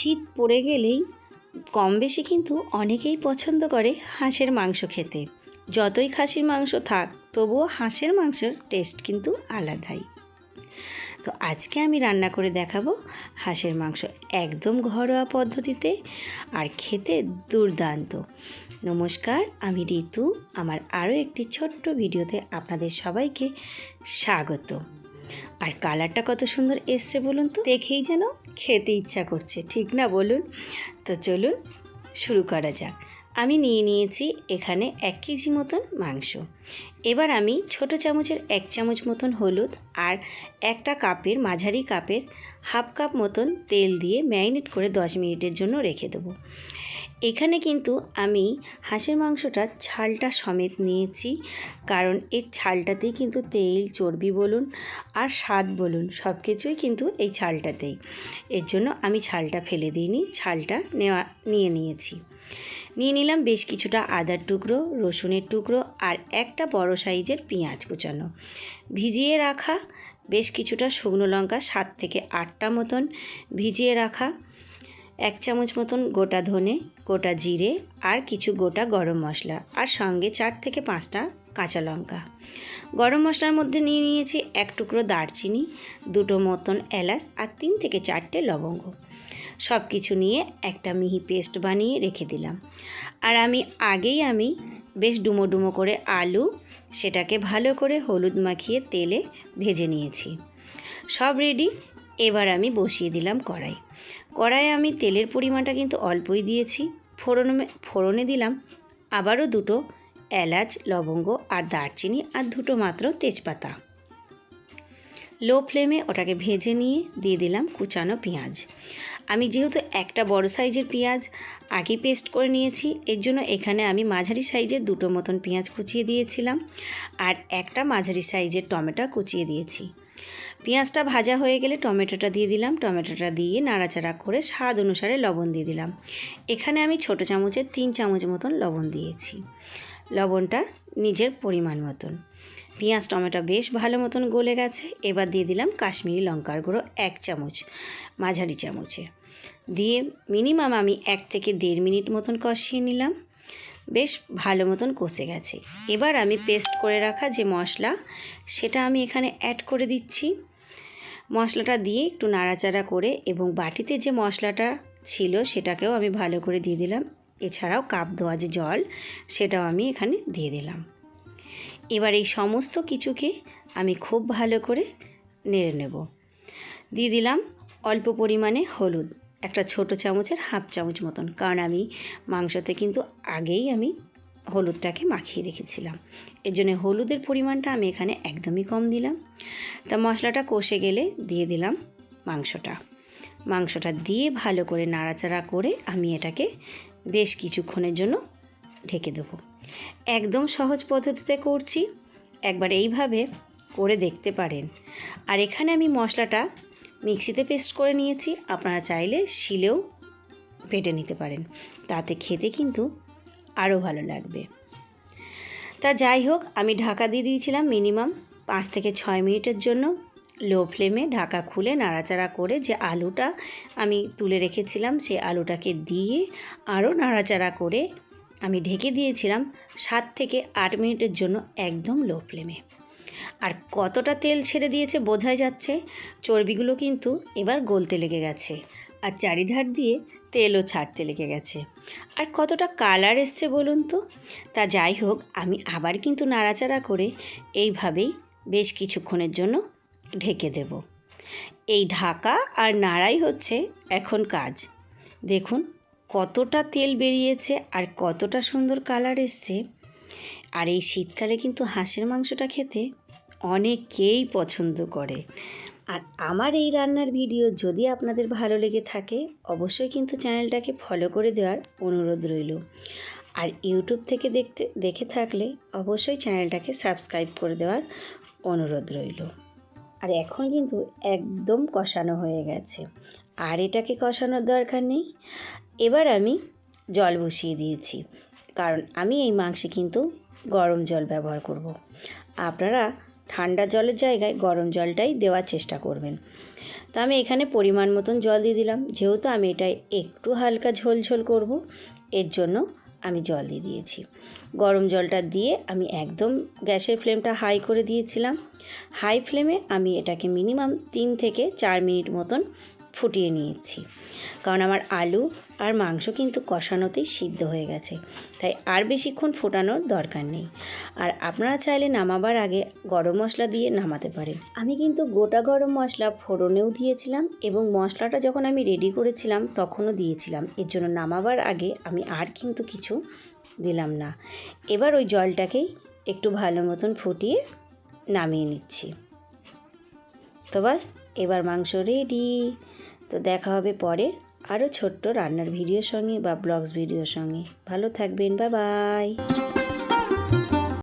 শীত পড়ে গেলেই কম বেশি কিন্তু অনেকেই পছন্দ করে হাঁসের মাংস খেতে। যতই খাসির মাংস থাক, তবুও হাঁসের মাংসের টেস্ট কিন্তু আলাদাই। তো আজকে আমি রান্না করে দেখাবো হাঁসের মাংস একদম ঘরোয়া পদ্ধতিতে আর খেতে দুর্দান্ত। নমস্কার, আমি ঋতু। আমার আরও একটি ছোট্ট ভিডিওতে আপনাদের সবাইকে স্বাগত। আর কালারটা কত সুন্দর এসছে বলুন তো? দেখেই যেন খেতে ইচ্ছা করছে, ঠিক না বলুন? তো চলুন, শুরু করা যাক। আমি নিয়ে নিয়েছি এখানে এক কেজি মতন মাংস। এবার আমি ছোট চামচের এক চামচ মতন হলুদ আর একটা কাপের, মাঝারি কাপের হাফ কাপ মতন তেল দিয়ে ম্যারিনেট করে দশ মিনিটের জন্য রেখে দেবো। এখানে কিন্তু আমি হাঁসের মাংসটা ছালটা সমেত নিয়েছি, কারণ এর ছালটাতেই কিন্তু তেল, চর্বি বলুন আর স্বাদ বলুন, সব কিছুই কিন্তু এই ছালটাতেই। এর জন্য আমি ছালটা ফেলে দিইনি, ছালটা নেওয়া, নিয়ে নিয়েছি। নিয়ে নিলাম বেশ কিছুটা আদার টুকরো, রসুনের টুকরো আর একটা বড় সাইজের পেঁয়াজ কুচানো। ভিজিয়ে রাখা বেশ কিছুটা শুকনো লঙ্কা সাত থেকে আটটা মতন। ভিজিয়ে রাখা এক চামচ মতন গোটা ধনে, গোটা জিরে আর কিছু গোটা গরম মশলা। আর সঙ্গে চার থেকে পাঁচটা কাঁচা লঙ্কা। গরম মশলার মধ্যে নিয়ে নিয়েছি এক টুকরো দারচিনি, দুটো মতন এলাচ আর তিন থেকে চারটে লবঙ্গ। সব কিছু নিয়ে একটা মিহি পেস্ট বানিয়ে রেখে দিলাম। আর আমি আগেই আমি বেশ ডুমো ডুমো করে আলু, সেটাকে ভালো করে হলুদ মাখিয়ে তেলে ভেজে নিয়েছি। সব রেডি এবার আমি বসিয়ে দিলাম কড়াই। কড়াইয়ে আমি তেলের পরিমাণটা কিন্তু অল্পই দিয়েছি। ফোড়নে ফোড়নে দিলাম আবারও দুটো এলাচ, লবঙ্গ আর দারচিনি আর দুটো মাত্র তেজপাতা। লো ফ্লেমে ওটাকে ভেজে নিয়ে দিয়ে দিলাম কুচানো পেঁয়াজ। আমি যেহেতু একটা বড় সাইজের পেঁয়াজ আগে পেস্ট করে নিয়েছি, এর জন্য এখানে আমি মাঝারি সাইজের দুটো মতন পেঁয়াজ কুচিয়ে দিয়েছিলাম আর একটা মাঝারি সাইজের টমেটো কুচিয়ে দিয়েছি। পেঁয়াজটা ভাজা হয়ে গেলে টমেটোটা দিয়ে দিলাম, টমেটোটা দিয়ে নাড়াচাড়া করে স্বাদ অনুসারে লবণ দিয়ে দিলাম। এখানে আমি ছোট চামচের তিন চামচ মতন লবণ দিয়েছি। লবণটা নিজের পরিমাণ মতন। পেঁয়াজ, টমেটো বেশ ভালো মতন গলে গেছে। এবার দিয়ে দিলাম কাশ্মীরি লঙ্কার গুঁড়ো এক চামচ, মাঝারি চামচের। দিয়ে মিনিমাম আমি এক থেকে দেড় মিনিট মতন কষিয়ে নিলাম। বেশ ভালো মতন কষে গেছে। এবার আমি পেস্ট করে রাখা যে মশলা, সেটা আমি এখানে অ্যাড করে দিচ্ছি। মশলাটা দিয়ে একটু নাড়াচাড়া করে এবং বাটিতে যে মশলাটা ছিল, সেটাকেও আমি ভালো করে দিয়ে দিলাম। এছাড়াও কাপ ধোয়া যে জল, সেটাও আমি এখানে দিয়ে দিলাম। এবার এই সমস্ত কিছুকে আমি খুব ভালো করে নেড়ে নেব। দিয়ে দিলাম অল্প পরিমাণে হলুদ, একটা ছোট চামচের হাফ চামচ মতন, কারণ আমি মাংসতে কিন্তু আগেই আমি হলুদটাকে মাখিয়ে রেখেছিলাম। এর জন্য হলুদের পরিমাণটা আমি এখানে একদমই কম দিলাম। তা মশলাটা কষে গেলে দিয়ে দিলাম মাংসটা। মাংসটা দিয়ে ভালো করে নাড়াচাড়া করে আমি এটাকে বেশ কিছুক্ষণের জন্য ঢেকে দেবো। একদম সহজ পদ্ধতিতে করছি। একবার এইভাবে করে দেখতে পারেন। আর এখানে আমি মশলাটা মিক্সিতে পেস্ট করে নিয়েছি। আপনারা চাইলে শিলেও বেটে নিতে পারেন। তাতে খেতে কিন্তু আরও ভালো লাগবে। তা যাই হোক, আমি ঢাকা দিয়ে দিয়েছিলাম মিনিমাম পাঁচ থেকে ছয় মিনিটের জন্য। লো ফ্লেমে ঢাকা খুলে নাড়াচাড়া করে যে আলুটা আমি তুলে রেখেছিলাম, সেই আলুটাকে দিয়ে আরও নাড়াচাড়া করে আমি ঢেকে দিয়েছিলাম সাত থেকে আট মিনিটের জন্য একদম লো ফ্লেমে। আর কতটা তেল ছেড়ে দিয়েছে বোঝাই যাচ্ছে, চর্বিগুলো কিন্তু এবার গলতে লেগে গেছে আর চারিধার দিয়ে তেলও ছাড়তে লেগে গেছে। আর কতটা কালার এসছে বলুন তো? তা যাই হোক, আমি আবার কিন্তু নাড়াচাড়া করে এইভাবেই বেশ কিছুক্ষণের জন্য ঢেকে দেব। এই ঢাকা আর নাড়াই হচ্ছে এখন কাজ। দেখুন, কতটা তেল বেরিয়েছে আর কতটা সুন্দর কালার এসছে। আর এই শীতকালে কিন্তু হাঁসের মাংসটা খেতে অনেকেই পছন্দ করে। আর আমার এই রান্নার ভিডিও যদি আপনাদের ভালো লেগে থাকে, অবশ্যই কিন্তু চ্যানেলটাকে ফলো করে দেওয়ার অনুরোধ রইল। আর ইউটিউব থেকে দেখতে, দেখে থাকলে অবশ্যই চ্যানেলটাকে সাবস্ক্রাইব করে দেওয়ার অনুরোধ রইল। আর এখন কিন্তু একদম কষানো হয়ে গেছে। আর এটাকে কষানোর দরকার নেই? এবার আমি জল বসিয়ে দিয়েছি। কারণ আমি এই মাংসে কিন্তু গরম জল ব্যবহার করব। আপনারা ঠান্ডা জলের জায়গায় গরম জলটাই দেওয়ার চেষ্টা করবেন। তো আমি এখানে পরিমাণ মতন জল দিয়ে দিলাম। যেহেতু আমি এটা একটু হালকা ঝোল ঝোল করব, এর জন্য আমি জল দিয়ে দিয়েছি। গরম জলটা দিয়ে আমি একদম গ্যাসের ফ্লেমটা হাই করে দিয়েছিলাম। হাই ফ্লেমে আমি এটাকে মিনিমাম তিন থেকে চার মিনিট মতন ফুটিয়ে নিয়েছি। কারণ আমার আলু আর মাংস কিন্তু কষানোতেই সিদ্ধ হয়ে গেছে। তাই আর বেশিক্ষণ ফোটানোর দরকার নেই। আর আপনারা চাইলে নামাবার আগে গরম মশলা দিয়ে নামাতে পারেন। আমি কিন্তু গোটা গরম মশলা ফোড়নেও দিয়েছিলাম এবং মশলাটা যখন আমি রেডি করেছিলাম তখনও দিয়েছিলাম। এর জন্য নামাবার আগে আমি আর কিন্তু কিছু দিলাম না। এবার ওই জলটাকেই একটু ভালো মতন ফুটিয়ে নামিয়ে নিচ্ছি। তো বাস এবার মাংস রেডি তো দেখা হবে পরে আরও ছোট্ট রান্নার ভিডিওর সঙ্গে বা ব্লগস ভিডিওর সঙ্গে। ভালো থাকবেন বা বাই